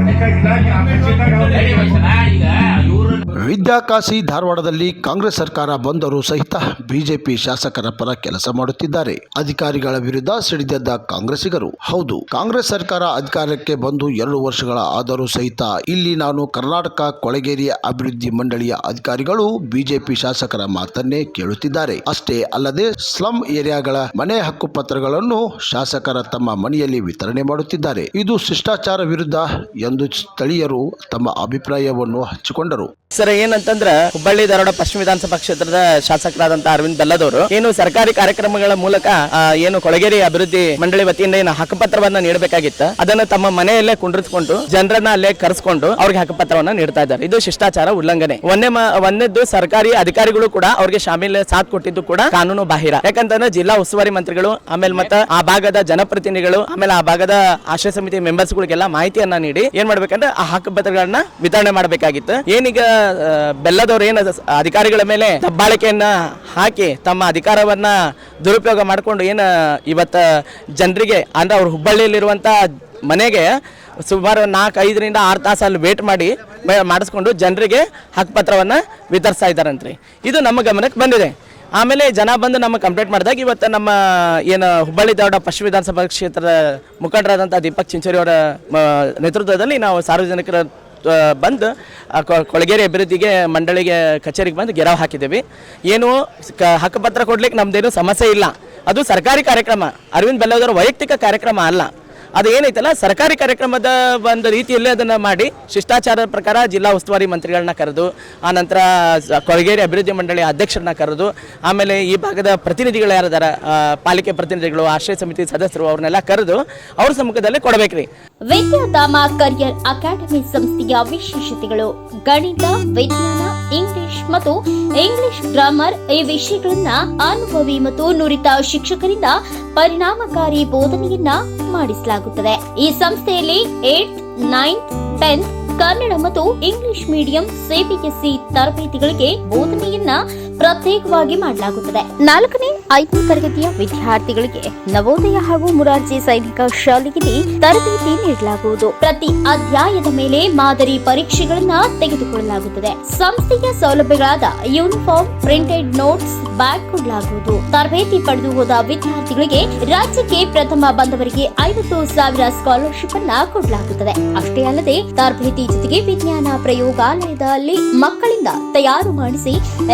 ಅದಕ್ಕೆ ಇದಾಗಿ ಆಮೇಲೆ ಚಿನ್ನ ವಿದ್ಯಾಕಾಶಿ ಧಾರವಾಡದಲ್ಲಿ ಕಾಂಗ್ರೆಸ್ ಸರ್ಕಾರ ಬಂದರೂ ಸಹಿತ ಬಿಜೆಪಿ ಶಾಸಕರ ಪರ ಕೆಲಸ ಮಾಡುತ್ತಿದ್ದಾರೆ. ಅಧಿಕಾರಿಗಳ ವಿರುದ್ಧ ಸಿಡಿದೆದ್ದ ಕಾಂಗ್ರೆಸ್ಸಿಗರು, ಹೌದು, ಕಾಂಗ್ರೆಸ್ ಸರ್ಕಾರ ಅಧಿಕಾರಕ್ಕೆ ಬಂದು ಎರಡು ವರ್ಷಗಳ ಆದರೂ ಸಹಿತ ಇಲ್ಲಿ ನಾನು ಕರ್ನಾಟಕ ಕೊಳಗೇರಿಯ ಅಭಿವೃದ್ಧಿ ಮಂಡಳಿಯ ಅಧಿಕಾರಿಗಳು ಬಿಜೆಪಿ ಶಾಸಕರ ಮಾತನ್ನೇ ಕೇಳುತ್ತಿದ್ದಾರೆ. ಅಷ್ಟೇ ಅಲ್ಲದೆ ಸ್ಲಂ ಏರಿಯಾಗಳ ಮನೆ ಹಕ್ಕು ಪತ್ರಗಳನ್ನು ಶಾಸಕರ ತಮ್ಮ ಮನೆಯಲ್ಲಿ ವಿತರಣೆ ಮಾಡುತ್ತಿದ್ದಾರೆ. ಇದು ಶಿಷ್ಟಾಚಾರ ವಿರುದ್ಧ ಎಂದು ಸ್ಥಳೀಯರು ತಮ್ಮ ಅಭಿಪ್ರಾಯವನ್ನು ಹಚ್ಚಿಕೊಂಡರು ಸರ್ ಏನಂತಂದ್ರ ಹುಬ್ಬಳ್ಳಿ, ಧಾರವಾಡ, ಪಶ್ಚಿಮ ವಿಧಾನಸಭಾ ಕ್ಷೇತ್ರದ ಶಾಸಕರಾದಂತ ಅರವಿಂದ್ ಬೆಲ್ಲದವರು. ಏನು ಸರ್ಕಾರಿ ಕಾರ್ಯಕ್ರಮಗಳ ಮೂಲಕ ಏನು ಕೊಳಗೇರಿ ಅಭಿವೃದ್ಧಿ ಮಂಡಳಿ ವತಿಯಿಂದ ಏನು ಹಕ್ಕುಪತ್ರವನ್ನ ನೀಡಬೇಕಾಗಿತ್ತು. ಅದನ್ನು ತಮ್ಮ ಮನೆಯಲ್ಲೇ ಕುಂಡ್ರಿಸಿಕೊಂಡು ಜನರನ್ನ ಅಲ್ಲೇ ಕರೆಸ್ಕೊಂಡು ಅವ್ರಿಗೆ ಹಕ್ಕುಪತ್ರವನ್ನ ನೀಡ್ತಾ ಇದ್ದಾರೆ. ಇದು ಶಿಷ್ಟಾಚಾರ ಉಲ್ಲಂಘನೆ. ಒಂದೇ ಒಂದೇದ್ದು ಸರ್ಕಾರಿ ಅಧಿಕಾರಿಗಳು ಕೂಡ ಅವ್ರಿಗೆ ಶಾಮೀಲ್, ಸಾಥ್ ಕೊಟ್ಟಿದ್ದು ಕೂಡ ಕಾನೂನು ಬಾಹಿರ. ಯಾಕಂತಂದ್ರೆ ಜಿಲ್ಲಾ ಉಸ್ತುವಾರಿ ಮಂತ್ರಿಗಳು, ಆಮೇಲೆ ಮತ್ತೆ ಆ ಭಾಗದ ಜನಪ್ರತಿನಿಧಿಗಳು, ಆಮೇಲೆ ಆ ಭಾಗದ ಆಶ್ರಯ ಸಮಿತಿ ಮೆಂಬರ್ಸ್ ಗಳಿಗೆಲ್ಲ ಮಾಹಿತಿಯನ್ನ ನೀಡಿ ಏನ್ ಮಾಡ್ಬೇಕಂದ್ರೆ ಆ ಹಕ್ಕುಪತ್ರಗಳನ್ನ ವಿತರಣೆ ಮಾಡಬೇಕಾಗಿತ್ತು. ಏನೀಗ ಬೆಲ್ಲದವ್ರು ಏನು ಅಧಿಕಾರಿಗಳ ಮೇಲೆ ದಬ್ಬಾಳಿಕೆಯನ್ನು ಹಾಕಿ ತಮ್ಮ ಅಧಿಕಾರವನ್ನ ದುರುಪಯೋಗ ಮಾಡಿಕೊಂಡು ಏನು, ಇವತ್ತು ಜನರಿಗೆ ಅಂದರೆ ಅವ್ರು ಹುಬ್ಬಳ್ಳಿಯಲ್ಲಿರುವಂಥ ಮನೆಗೆ ಸುಮಾರು ನಾಲ್ಕು ಐದರಿಂದ ಆರು ತಾಸು ಅಲ್ಲಿ ವೇಟ್ ಮಾಡಿ ಮಾಡಿಸ್ಕೊಂಡು ಜನರಿಗೆ ಹಕ್ಕುಪತ್ರವನ್ನು ವಿತರಿಸ್ತಾ ಇದ್ದಾರಂತ್ರಿ. ಇದು ನಮ್ಮ ಗಮನಕ್ಕೆ ಬಂದಿದೆ. ಆಮೇಲೆ ಜನ ಬಂದು ನಮ್ಮ ಕಂಪ್ಲೇಂಟ್ ಮಾಡಿದಾಗ ಇವತ್ತು ನಮ್ಮ ಏನು ಹುಬ್ಬಳ್ಳಿ ದೌಡ ಪಶ್ಚಿಮ ವಿಧಾನಸಭಾ ಕ್ಷೇತ್ರದ ಮುಖಂಡರಾದಂಥ ದೀಪಕ್ ಚಿಂಚೋರಿ ಅವರ ನೇತೃತ್ವದಲ್ಲಿ ನಾವು ಸಾರ್ವಜನಿಕರ ಬಂದು ಕೊಳಗೇರಿ ಅಭಿವೃದ್ಧಿಗೆ ಮಂಡಳಿಗೆ, ಕಚೇರಿಗೆ ಬಂದು ಗೆರಾವ್ ಹಾಕಿದ್ದೀವಿ. ಏನು, ಕ, ಹಕ್ಕುಪತ್ರ ಕೊಡ್ಲಿಕ್ಕೆ ನಮ್ದೇನು ಸಮಸ್ಯೆ ಇಲ್ಲ. ಅದು ಸರ್ಕಾರಿ ಕಾರ್ಯಕ್ರಮ. ಅರವಿಂದ್ ಬೆಲ್ಲದವರ ವೈಯಕ್ತಿಕ ಕಾರ್ಯಕ್ರಮ ಅಲ್ಲ. ಅದು ಏನೈತಲ್ಲ ಸರ್ಕಾರಿ ಕಾರ್ಯಕ್ರಮದ ಒಂದು ರೀತಿಯಲ್ಲಿ ಅದನ್ನು ಮಾಡಿ ಶಿಷ್ಟಾಚಾರದ ಪ್ರಕಾರ ಜಿಲ್ಲಾ ಉಸ್ತುವಾರಿ ಮಂತ್ರಿಗಳನ್ನ ಕರೆದು ಆನಂತರ ನಂತರ ಕೊಳಗೇರಿ ಅಭಿವೃದ್ಧಿ ಮಂಡಳಿ ಅಧ್ಯಕ್ಷರನ್ನ ಕರೆದು, ಆಮೇಲೆ ಈ ಭಾಗದ ಪ್ರತಿನಿಧಿಗಳು ಯಾರದಾರ ಪಾಲಿಕೆ ಪ್ರತಿನಿಧಿಗಳು, ಆಶ್ರಯ ಸಮಿತಿ ಸದಸ್ಯರು ಅವ್ರನ್ನೆಲ್ಲ ಕರೆದು ಅವ್ರ ಸಮ್ಮುಖದಲ್ಲಿ ಕೊಡಬೇಕ್ರಿ. ವಿದ್ಯಾಧಾಮ ಕರಿಯರ್ ಅಕಾಡೆಮಿ ಸಂಸ್ಥೆಯ ವಿಶೇಷತೆಗಳು ಗಣಿತ, ವಿಜ್ಞಾನ, ಇಂಗ್ಲಿಷ್ ಮತ್ತು ಇಂಗ್ಲಿಷ್ ಗ್ರಾಮರ್ ಈ ವಿಷಯಗಳನ್ನ ಅನುಭವಿ ಮತ್ತು ನುರಿತ ಶಿಕ್ಷಕರಿಂದ ಪರಿಣಾಮಕಾರಿ ಬೋಧನೆಯನ್ನ ಮಾಡಿಸಲಾಗುತ್ತದೆ. ಈ ಸಂಸ್ಥೆಯಲ್ಲಿ ಏಟ್ ನೈನ್ತ್ ಟೆಂತ್ ಕನ್ನಡ ಮತ್ತು ಇಂಗ್ಲಿಷ್ ಮೀಡಿಯಂ ಸಿಬಿಎಸ್ಇ ತರಬೇತಿಗಳಿಗೆ ಬೋಧನೆಯನ್ನ ಪ್ರತ್ಯೇಕವಾಗಿ ಮಾಡಲಾಗುತ್ತದೆ. ನಾಲ್ಕನೇ ಐದನೇ ತರಗತಿಯ ವಿದ್ಯಾರ್ಥಿಗಳಿಗೆ ನವೋದಯ ಹಾಗೂ ಮುರಾರ್ಜಿ ಸೈನಿಕ ಶಾಲೆಯಲ್ಲಿ ತರಬೇತಿ ನೀಡಲಾಗುವುದು. ಪ್ರತಿ ಅಧ್ಯಾಯದ ಮೇಲೆ ಮಾದರಿ ಪರೀಕ್ಷೆಗಳನ್ನ ತೆಗೆದುಕೊಳ್ಳಲಾಗುತ್ತದೆ. ಸಂಸ್ಥೆಯ ಸೌಲಭ್ಯಗಳಾದ ಯೂನಿಫಾರ್ಮ್, ಪ್ರಿಂಟೆಡ್ ನೋಟ್ಸ್, ಬ್ಯಾಗ್ ಕೊಡಲಾಗುವುದು. ತರಬೇತಿ ಪಡೆದು ಹೋದ ವಿದ್ಯಾರ್ಥಿಗಳಿಗೆ ರಾಜ್ಯಕ್ಕೆ ಪ್ರಥಮ ಬಂದವರಿಗೆ ಐವತ್ತು ಸಾವಿರ ಸ್ಕಾಲರ್ಶಿಪ್ ಅನ್ನ ಕೊಡಲಾಗುತ್ತದೆ. ಅಷ್ಟೇ ಅಲ್ಲದೆ ತರಬೇತಿ ಜೊತೆಗೆ ವಿಜ್ಞಾನ ಪ್ರಯೋಗಾಲಯದಲ್ಲಿ ಮಕ್ಕಳಿಂದ ತಯಾರು ಮಾಡಿಸಿ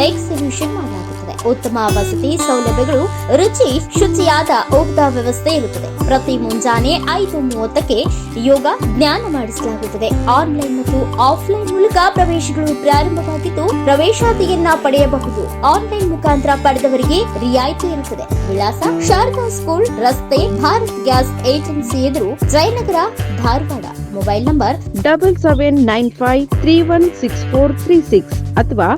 ಎಕ್ಸಿಬಿಷನ್ ಮಾಡಲಾಗುತ್ತದೆ. ಉತ್ತಮ ವಸತಿ ಸೌಲಭ್ಯಗಳು, ರುಚಿ ಶುಚಿಯಾದ ಊಟದ ವ್ಯವಸ್ಥೆ ಇರುತ್ತದೆ. ಪ್ರತಿ ಮುಂಜಾನೆ ಐದು ಮೂವತ್ತಕ್ಕೆ ಯೋಗ ಜ್ಞಾನ ಮಾಡಿಸಲಾಗುತ್ತದೆ. ಆನ್ಲೈನ್ ಮತ್ತು ಆಫ್ಲೈನ್ ಮೂಲಕ ಪ್ರವೇಶಗಳು ಪ್ರಾರಂಭವಾಗಿದ್ದು, ಪ್ರವೇಶಾತಿಯನ್ನ ಪಡೆಯಬಹುದು. ಆನ್ಲೈನ್ ಮುಖಾಂತರ ಪಡೆದವರಿಗೆ ರಿಯಾಯಿತಿ ಇರುತ್ತದೆ. ವಿಳಾಸ ಶಾರದಾ ಸ್ಕೂಲ್, ರಸ್ತೆ, ಭಾರತ್ ಗ್ಯಾಸ್ ಏಜೆನ್ಸಿ ಎದುರು Jayanagar, Dharwad. Mobile number double seven nine five three one six four three six ಅಥವಾ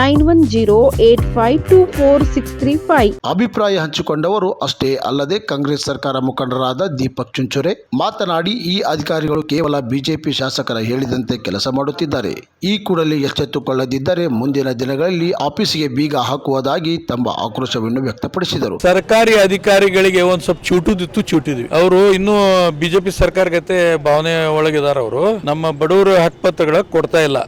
nine one zero eight five two four six three five. ಅಭಿಪ್ರಾಯ ಹಂಚಿಕೊಂಡವರು ಅಷ್ಟೇ ಅಲ್ಲದೆ ಕಾಂಗ್ರೆಸ್ ಸರ್ಕಾರ ಮುಖಂಡರಾದ ದೀಪಕ್ ಚುಂಚುರೆ ಮಾತನಾಡಿ ಈ ಅಧಿಕಾರಿಗಳು ಕೇವಲ ಬಿಜೆಪಿ ಶಾಸಕರ ಹೇಳಿದಂತೆ ಕೆಲಸ ಮಾಡುತ್ತಿದ್ದಾರೆ. ಈ ಕೂಡಲೇ ಎಚ್ಚೆತ್ತುಕೊಳ್ಳದಿದ್ದರೆ ಮುಂದಿನ ದಿನಗಳಲ್ಲಿ ಆಫೀಸಿಗೆ ಬೀಗ ಹಾಕುವುದಾಗಿ ತಮ್ಮ ಆಕ್ರೋಶವನ್ನು ವ್ಯಕ್ತಪಡಿಸಿದರು. ಸರ್ಕಾರಿ ಅಧಿಕಾರಿಗಳಿಗೆ ಒಂದ್ ಸ್ವಲ್ಪ ಚೂಟುದಿತ್ತು ಚೂಟಿದ್ವಿ. ಅವರು ಇನ್ನೂ ಬಿಜೆಪಿ ಸರ್ಕಾರ ಗತೆ ಭಾವನೆ ಒಳಗಿದಾರ ಅವರು ನಮ್ಮ ಬಡವರು ಹಕ್ಪತ್ರಗಳ ಕೊಡ್ತಾ ಇಲ್ಲ.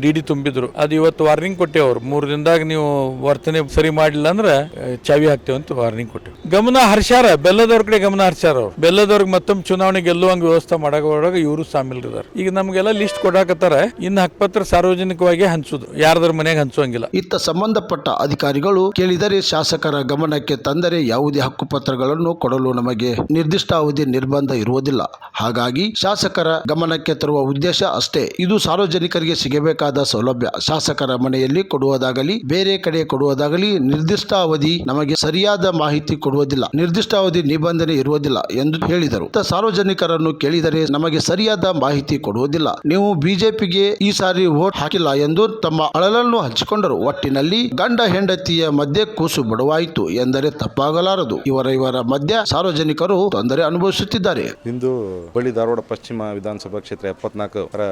ಡಿ ಡಿ ತುಂಬಿದ್ರು. ಅದು ಇವತ್ತು ವಾರ್ನಿಂಗ್ ಕೊಟ್ಟೆವು ಅವ್ರು. ಮೂರು ದಿನದಾಗ ನೀವು ವರ್ತನೆ ಸರಿ ಮಾಡಿಲ್ಲ ಅಂದ್ರೆ ಚಾವಿ ಹಾಕ್ತೇವೆ ಅಂತ ವಾರ್ನಿಂಗ್ ಕೊಟ್ಟೆವು. ಗಮನ ಹರ್ಷಾರ ಬೆಲ್ಲದವ್ರ ಕಡೆ ಗಮನ ಹರ್ಷಾರ ಅವ್ರು. ಬೆಲ್ಲದವ್ರಿಗೆ ಮತ್ತೊಮ್ಮೆ ಚುನಾವಣೆ ಗೆಲ್ಲುವಂಗ ವ್ಯವಸ್ಥೆ ಮಾಡಾಗ ಇವರು ಸಾಮಿಲ್ ಇದಾರೆ. ಈಗ ನಮಗೆಲ್ಲ ಲಿಸ್ಟ್ ಕೊಡಾಕತ್ತಾರ, ಇನ್ನು ಹಕ್ಪತ್ರ ಸಾರ್ವಜನಿಕವಾಗಿ ಹಂಚುದು. ಯಾರದ್ರ ಮನೆಗೆ ಹಂಚುವಂಗಿಲ್ಲ. ಇತ್ತ ಸಂಬಂಧಪಟ್ಟ ಅಧಿಕಾರಿಗಳು ಕೇಳಿದರೆ ಶಾಸಕರ ಗಮನಕ್ಕೆ ತಂದರೆ ಯಾವುದೇ ಹಕ್ಕುಪತ್ರಗಳನ್ನು ಕೊಡಲು ನಮಗೆ ನಿರ್ದಿಷ್ಟ ಅವಧಿ ನಿರ್ಬಂಧ ಇರುವುದಿಲ್ಲ. ಹಾಗಾಗಿ ಶಾಸಕ ಶಾಸಕರ ಗಮನಕ್ಕೆ ತರುವ ಉದ್ದೇಶ ಅಷ್ಟೇ. ಇದು ಸಾರ್ವಜನಿಕರಿಗೆ ಸಿಗಬೇಕಾದ ಸೌಲಭ್ಯ. ಶಾಸಕರ ಮನೆಯಲ್ಲಿ ಕೊಡುವುದಾಗಲಿ, ಬೇರೆ ಕಡೆ ಕೊಡುವುದಾಗಲಿ ನಿರ್ದಿಷ್ಟ ಅವಧಿ ನಮಗೆ ಸರಿಯಾದ ಮಾಹಿತಿ ಕೊಡುವುದಿಲ್ಲ ನಿರ್ದಿಷ್ಟ ಅವಧಿ ನಿಬಂಧನೆ ಇರುವುದಿಲ್ಲ ಎಂದು ಹೇಳಿದರು. ಸಾರ್ವಜನಿಕರನ್ನು ಕೇಳಿದರೆ ನಮಗೆ ಸರಿಯಾದ ಮಾಹಿತಿ ಕೊಡುವುದಿಲ್ಲ. ನೀವು ಬಿಜೆಪಿಗೆ ಈ ಸಾರಿ ವೋಟ್ ಹಾಕಿಲ್ಲ ಎಂದು ತಮ್ಮ ಅಳಲನ್ನು ಹಂಚಿಕೊಂಡರು. ಒಟ್ಟಿನಲ್ಲಿ ಗಂಡ ಹೆಂಡತಿಯ ಮಧ್ಯೆ ಕೂಸು ಬಡವಾಯಿತು ಎಂದರೆ ತಪ್ಪಾಗಲಾರದು. ಇವರ ಇವರ ಮಧ್ಯ ಸಾರ್ವಜನಿಕರು ತೊಂದರೆ ಅನುಭವಿಸುತ್ತಿದ್ದಾರೆ. ಇಂದು ಬಳ್ಳಿ ಧಾರವಾಡ ಪಶ್ಚಿಮ ವಿಧಾನಸಭಾ ಕ್ಷೇತ್ರ ಎಪ್ಪತ್ನಾಲ್ಕರ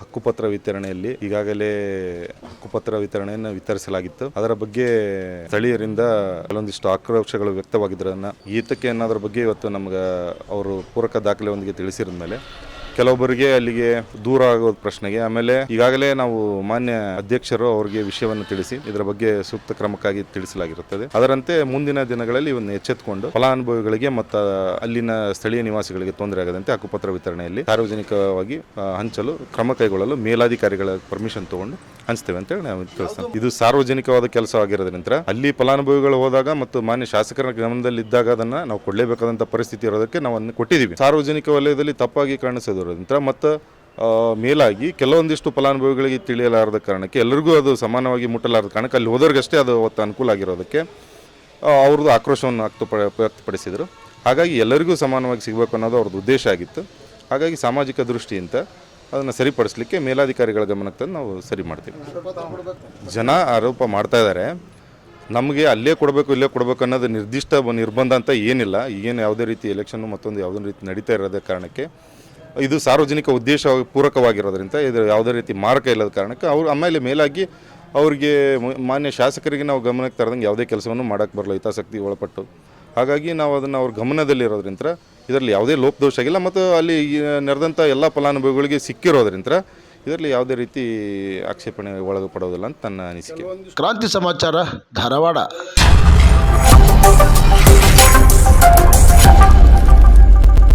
ಹಕ್ಕುಪತ್ರ ವಿತರಣೆಯಲ್ಲಿ ಈಗಾಗಲೇ ಹಕ್ಕುಪತ್ರ ವಿತರಣೆಯನ್ನು ವಿತರಿಸಲಾಗಿತ್ತು. ಅದರ ಬಗ್ಗೆ ಸ್ಥಳೀಯರಿಂದ ಕೆಲವೊಂದಿಷ್ಟು ಆಕ್ರೋಶಗಳು ವ್ಯಕ್ತವಾಗಿದ್ದರನ್ನ ಈತಕ್ಕೆ ಅನ್ನೋದ್ರ ಬಗ್ಗೆ ಇವತ್ತು ನಮ್ಗೆ ಅವರು ಪೂರಕ ದಾಖಲೆಯೊಂದಿಗೆ ತಿಳಿಸಿದ ಮೇಲೆ ಕೆಲವೊಬ್ಬರಿಗೆ ಅಲ್ಲಿಗೆ ದೂರ ಆಗೋದು ಪ್ರಶ್ನೆಗೆ. ಆಮೇಲೆ ಈಗಾಗಲೇ ನಾವು ಮಾನ್ಯ ಅಧ್ಯಕ್ಷರು ಅವರಿಗೆ ವಿಷಯವನ್ನು ತಿಳಿಸಿ, ಇದರ ಬಗ್ಗೆ ಸೂಕ್ತ ಕ್ರಮಕ್ಕಾಗಿ ತಿಳಿಸಲಾಗಿರುತ್ತದೆ. ಅದರಂತೆ ಮುಂದಿನ ದಿನಗಳಲ್ಲಿ ಇವನ್ನು ಎಚ್ಚೆತ್ತುಕೊಂಡು ಫಲಾನುಭವಿಗಳಿಗೆ ಮತ್ತು ಅಲ್ಲಿನ ಸ್ಥಳೀಯ ನಿವಾಸಿಗಳಿಗೆ ತೊಂದರೆ ಆಗದಂತೆ ಹಕ್ಕುಪತ್ರ ವಿತರಣೆಯಲ್ಲಿ ಸಾರ್ವಜನಿಕವಾಗಿ ಹಂಚಲು, ಕ್ರಮ ಕೈಗೊಳ್ಳಲು ಮೇಲಾಧಿಕಾರಿಗಳ ಪರ್ಮಿಷನ್ ತಗೊಂಡು ಹಂಚ್ತೇವೆ ಅಂತೇಳಿ ನಾವು ತಿಳಿಸ್ತೇವೆ ಇದು ಸಾರ್ವಜನಿಕವಾದ ಕೆಲಸವಾಗಿರೋದ್ರಿಂದ ಅಲ್ಲಿ ಫಲಾನುಭವಿಗಳು ಹೋದಾಗ ಮತ್ತು ಮಾನ್ಯ ಶಾಸಕರ ಗಮನದಲ್ಲಿ ಇದ್ದಾಗ ಅದನ್ನ ನಾವು ಕೊಡಲೇಬೇಕಾದಂಥ ಪರಿಸ್ಥಿತಿ ಇರೋದಕ್ಕೆ ನಾವು ಕೊಟ್ಟಿದ್ದೀವಿ. ಸಾರ್ವಜನಿಕ ವಲಯದಲ್ಲಿ ತಪ್ಪಾಗಿ ಕಾಣಿಸೋದ್ರಿಂದ ಮತ್ತು ಮೇಲಾಗಿ ಕೆಲವೊಂದಿಷ್ಟು ಫಲಾನುಭವಿಗಳಿಗೆ ತಿಳಿಯಲಾರದ ಕಾರಣಕ್ಕೆ ಎಲ್ಲರಿಗೂ ಅದು ಸಮಾನವಾಗಿ ಮುಟ್ಟಲಾರದ ಕಾರಣಕ್ಕೆ ಅಲ್ಲಿ ಹೋದವ್ರಿಗಷ್ಟೇ ಅದು ಅವತ್ತು ಅನುಕೂಲ ಆಗಿರೋದಕ್ಕೆ ಅವ್ರದ್ದು ಆಕ್ರೋಶವನ್ನು ವ್ಯಕ್ತಪ ವ್ಯಕ್ತಪಡಿಸಿದರು. ಹಾಗಾಗಿ ಎಲ್ಲರಿಗೂ ಸಮಾನವಾಗಿ ಸಿಗಬೇಕು ಅನ್ನೋದು ಅವ್ರದ್ದು ಉದ್ದೇಶ ಆಗಿತ್ತು. ಹಾಗಾಗಿ ಸಾಮಾಜಿಕ ದೃಷ್ಟಿಯಿಂದ ಅದನ್ನು ಸರಿಪಡಿಸಲಿಕ್ಕೆ ಮೇಲಾಧಿಕಾರಿಗಳ ಗಮನಕ್ಕೆ ತಂದು ನಾವು ಸರಿ ಮಾಡ್ತೀವಿ. ಜನ ಆರೋಪ ಮಾಡ್ತಾ ಇದ್ದಾರೆ. ನಮಗೆ ಅಲ್ಲೇ ಕೊಡಬೇಕು, ಇಲ್ಲೇ ಕೊಡಬೇಕು ಅನ್ನೋದು ನಿರ್ದಿಷ್ಟ ನಿರ್ಬಂಧ ಅಂತ ಏನಿಲ್ಲ. ಏನು ಯಾವುದೇ ರೀತಿ ಎಲೆಕ್ಷನ್ನು ಮತ್ತೊಂದು ಯಾವುದೇ ರೀತಿ ನಡೀತಾ ಇರೋದೇ ಕಾರಣಕ್ಕೆ ಇದು ಸಾರ್ವಜನಿಕ ಉದ್ದೇಶ ಪೂರಕವಾಗಿರೋದ್ರಿಂದ ಇದು ಯಾವುದೇ ರೀತಿ ಮಾರಕ ಇಲ್ಲದ ಕಾರಣಕ್ಕೆ ಅವ್ರು ಆಮೇಲೆ ಮೇಲಾಗಿ ಅವರಿಗೆ ಮಾನ್ಯ ಶಾಸಕರಿಗೆ ನಾವು ಗಮನಕ್ಕೆ ತರದಂಗೆ ಯಾವುದೇ ಕೆಲಸವನ್ನು ಮಾಡೋಕ್ಕೆ ಬರಲ್ಲ, ಹಿತಾಸಕ್ತಿ ಒಳಪಟ್ಟು. ಹಾಗಾಗಿ ನಾವು ಅದನ್ನು ಅವ್ರ ಗಮನದಲ್ಲಿರೋದ್ರಿಂದ ಇದರಲ್ಲಿ ಯಾವುದೇ ಲೋಪದೋಷ ಆಗಿಲ್ಲ ಮತ್ತು ಅಲ್ಲಿ ನೆರೆದಂಥ ಎಲ್ಲ ಫಲಾನುಭವಿಗಳಿಗೆ ಸಿಕ್ಕಿರೋದ್ರಿಂದ ಇದರಲ್ಲಿ ಯಾವುದೇ ರೀತಿ ಆಕ್ಷೇಪಣೆ ಒಳಗಪಡೋದಿಲ್ಲ ಅಂತ ನನ್ನ ಅನಿಸಿಕೆ. ಕ್ರಾಂತಿ ಸಮಾಚಾರ ಧಾರವಾಡ.